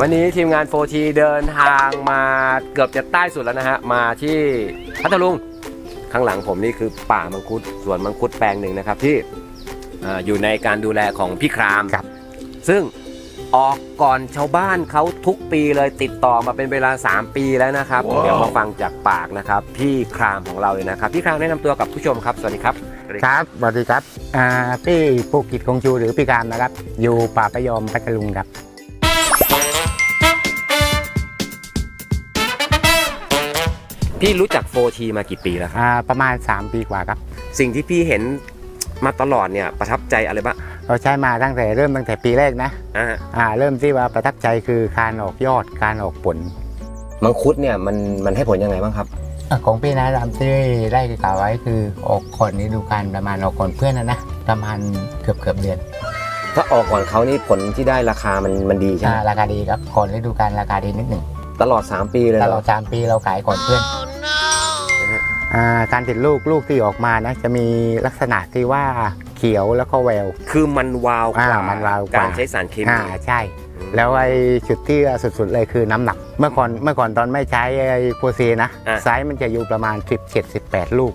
วันนี้ทีมงาน 4T เดินทางมาเกือบจะใต้สุดแล้วนะฮะ มาที่พัทลุง ข้างหลังผมนี่คือป่ามังคุดสวนมังคุดแปลงหนึ่งนะครับที่อ่าอยู่ในการดูแลของพี่คราม ครับ ซึ่ง ออกก่อนชาวบ้านเขาทุกปีเลยติดต่อมาเป็นเวลา 3 ปีแล้วนะครับ เดี๋ยวมาฟังจากปากนะครับ พี่ครามของเราเลยนะครับ พี่ครามแนะนำตัวกับผู้ชมครับ สวัสดีครับ ครับสวัสดีครับอ่าพี่ภูกิจคงชูหรือพี่การนะครับ อยู่ป่าประยอมพัทลุงครับ พี่รู้จัก 4T มากี่ปีแล้วครับ อ่าประมาณ 3 ปีกว่าครับ สิ่งที่พี่เห็นมาตลอดเนี่ยประทับใจอะไรบ้าง เราใช้มาตั้งแต่เริ่มตั้งแต่ปีแรกนะอ่าอ่าเริ่มที่ว่าประทับใจคือการออกยอดการออกผลมังคุดเนี่ยมันมันให้ผลยังไงบ้างครับ อะของพี่นะตามที่ได้กล่าวไว้คือออกก่อนนี้ดูการประมาณออกก่อนเพื่อนนะนะประมาณเกือบเกือบเดือนถ้าออกก่อนเขานี่ผลที่ได้ราคามันมันดีใช่ไหอ่ามราคาดีครับก่อนฤดูการราคาดีนิดหนึ่งตลอด 3 ปีเลยแต่เหรเราอสามปีเราขายก่อนเพื่อน อ่าการติดลูกลูกที่ออกมานะจะมีลักษณะที่ว่า เขียวแล้วก็แววคือมันวาวกว่าอ่ามันวาวกว่า การใช้สารเคมี อ่าใช่แล้วไอ้จุดที่สุดๆเลยคือน้ำหนัก เมื่อก่อนเมื่อก่อนตอนไม่ใช้ไอ้โคซีนะอะ ไซส์มันจะอยู่ประมาณ 17 18 ลูก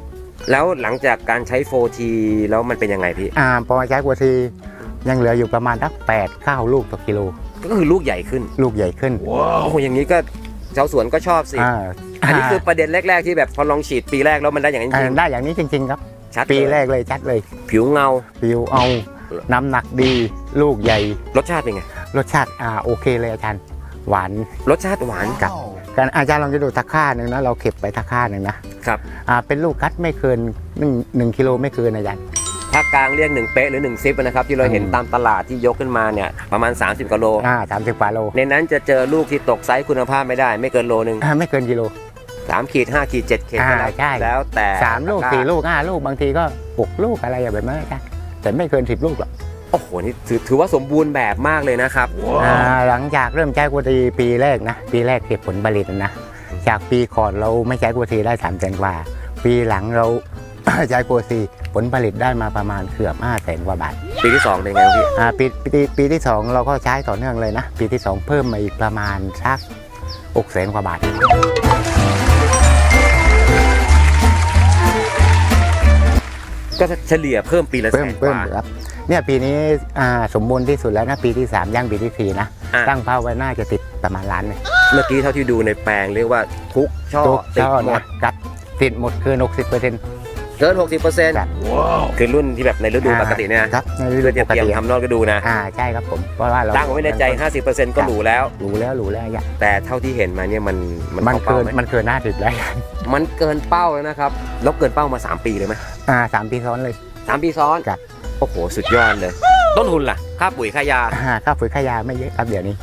แล้วหลังจากการใช้ 4T แล้วมันเป็นยังไงพี่ อ่าพอมาใช้โคซียังเหลืออยู่ประมาณสัก8 9ลูกต่อกิโล ก็คือลูกใหญ่ขึ้นลูกใหญ่ขึ้นโอ้โหอย่างนี้ก็ชาวสวนก็ชอบสิ อ่าอันนี้คือประเด็นแรก ๆ ที่แบบพอลองฉีดปีแรกแล้วมันได้อย่างนี้จอ่าริงได้อย่างนี้จริง ๆ ครับๆ ชัดปีเลยแรกเลยชัดเลย ผิวเงาฟิวเอา น้ำหนักดี ลูกใหญ่ รสชาติเป็นไง รสชาติอ่าโอเคเลยอาจารย์ หวาน รสชาติหวานกับการอาจารย์ลองจะดูตะค่าหนึ่งนะ เราเก็บไปตะค่าหนึ่งนะครับ อ่าเป็นลูกคัดไม่เกินหนึ่งหนึ่งกิโลไม่เกินอาจารย์ ภาคกลางเรียกหนึ่งเป๊ะหรือหนึ่งซิปนะครับที่เราเห็นอืม ตามตลาดที่ยกขึ้นมาเนี่ยประมาณ 30กิโล อ่าสามสิบกว่าโลในนั้นจะเจอลูกที่ตกไซส์คุณภาพไม่ได้ ไม่เกินโลหนึ่งอ่าไม่เกินกิโล สามขีดห้าขีดเจ็ดขีดอ่าก็แล้วใช่แล้วแต่สามลูกตะร้สี่ลูกห้าลูกบางทีก็หกลูกอะไรอย่างแบบนั้นอาจารย์แต่ไม่เกินสิบลูกหรอกโอ้โหนี่ถือถือว่าสมบูรณ์แบบมากเลยนะครับอ่าหลังจากเริ่มใช้กุฏิปีแรกนะปีแรกเก็บผลผลิตนะจากปีก่อนเราไม่ใช้กุฏิได้สามแสนกว่า ปีหลังเราใช้กุฏิผลผลิตได้มาประมาณเกือบห้าแสนกว่าบาท ปีที่สองเป็นไงพี่อ่าปีปีที่ปีที่สองเราก็ใช้ต่อเนื่องเลยนะ ปีที่สองเพิ่มมาอีกประมาณสักอกแสนกว่าบาท ก็เฉลี่ยเพิ่มปีละแสเพิ่มนกเพิ่มว่า ครับเนี่ยปีนี้อ่าสมบูรณ์ที่สุดแล้วนะปีที่3ย่างปีที่4นะอะ ตั้งเป้าไว้น่าจะติดประมาณล้านหนึงเมื่อกี้เท่าที่ดูในแปลงเรียกว่าทุกช่อทุกติดช่อหมดนะครับติดหมดคือ 60เปอร์เซ็นต์เกิน 60เปอร์เซ็นต์ครับคือรุ่นที่แบบในฤดูปกติเนี่ยครับในฤเพื่ดูอจะปกเตรียมติทำนอกฤดูนะอ่าใช่ครับผมเพราะว่าเราตั้งไว้ในใจ 50%ก็หรูแล้วรู้แล้วรู้แล้วอย่าแต่เท่าที่เห็นมาเนี่ยมันมันมันเข้าเกิเป้านไหมมันเกินหน้าติดแล้วมันเกินเป้าแล้วนะครับแล้วเกินเป้ามา 3 ปีเลยไหมอ่าสามปีซ้อนเลยสามปีซ้อนครับโอ้โหสุดยอดเลย ต้นทุนล่ะค่าปุ๋ยค่ายาอ่าค่าปุ๋ยค่ายาไม่เยอะครับเดี๋ยวนี้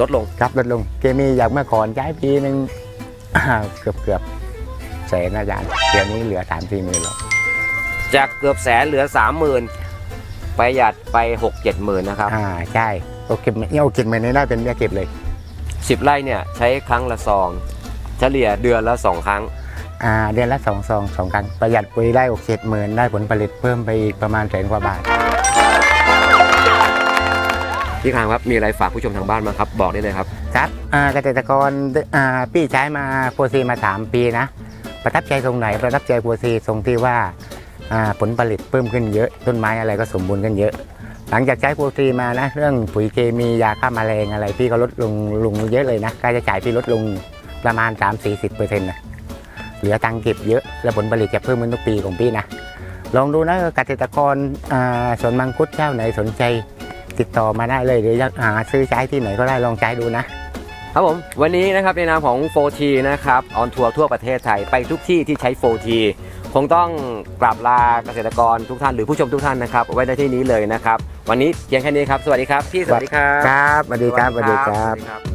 ลดลงครับลดลงเคมีอย่างเมื่อก่อนใช้ปีหนึ่งอ่าเกือบเกือบ แสนอาจารย์เดี๋ยวนี้เหลือสามสี่หมื่นแล้วจากเกือบแสนเหลือ30,000ประหยัดไป6 7หมื่นนะครับอ่าใช่โอเคเนี่ยโอเคมันนี้ได้เป็นเบี้ยเก็บเลย10ไร่เนี่ยใช้ครั้งละซอง เฉลี่ยเดือนละ2ครั้งอ่าเดือนละสองซองสองครั้งประหยัดปุ๋ยได้โอเคหมื่นได้ผลผลิตเพิ่มไปอีกประมาณแสนกว่าบาทพี่คางครับมีอะไรฝากผู้ชมทางบ้านมางครับบอกได้เลยครับครับอ่าเกษตรกรอ่าพี่ใช้มาโพซีมาสามปีนะ ประทับใจตรงไหนประทับใจโพซีตรงที่ว่าผลผลิตเพิ่มขึ้นเยอะ ต้นไม้อะไรก็สมบูรณ์ขึ้นเยอะ หลังจากใช้โพซีมานะ เรื่องปุ๋ยเคมียาฆ่าแมลงอะไรพี่ก็ลดลงลงเยอะเลยนะค่าใช้จ่ายพี่ลดลงประมาณ 3-40%เปอร์เซ็นต์นะเหลือตังค์เก็บเยอะ และผลผลิตจะเพิ่มขึ้นทุกปีของพี่นะลองดูนะเกษตรกรสวนมังคุดเจ้าไหนสนใจติดต่อมาได้เลยหรืออยากหาซื้อใช้ที่ไหนก็ได้ลองใช้ดูนะ ครับผมวันนี้นะครับในนามของ 4T นะครับออนทัวร์ทั่วประเทศไทยไปทุกที่ที่ใช้ 4T คงต้องกราบลาเกษตรกรทุกท่านหรือผู้ชมทุกท่านนะครับไว้ในที่นี้เลยนะครับ วันนี้เพียงแค่นี้ครับ สวัสดีครับ พี่สวัสดีครับครับสวัสดีครับสวัสดีครับสวัสดีครับ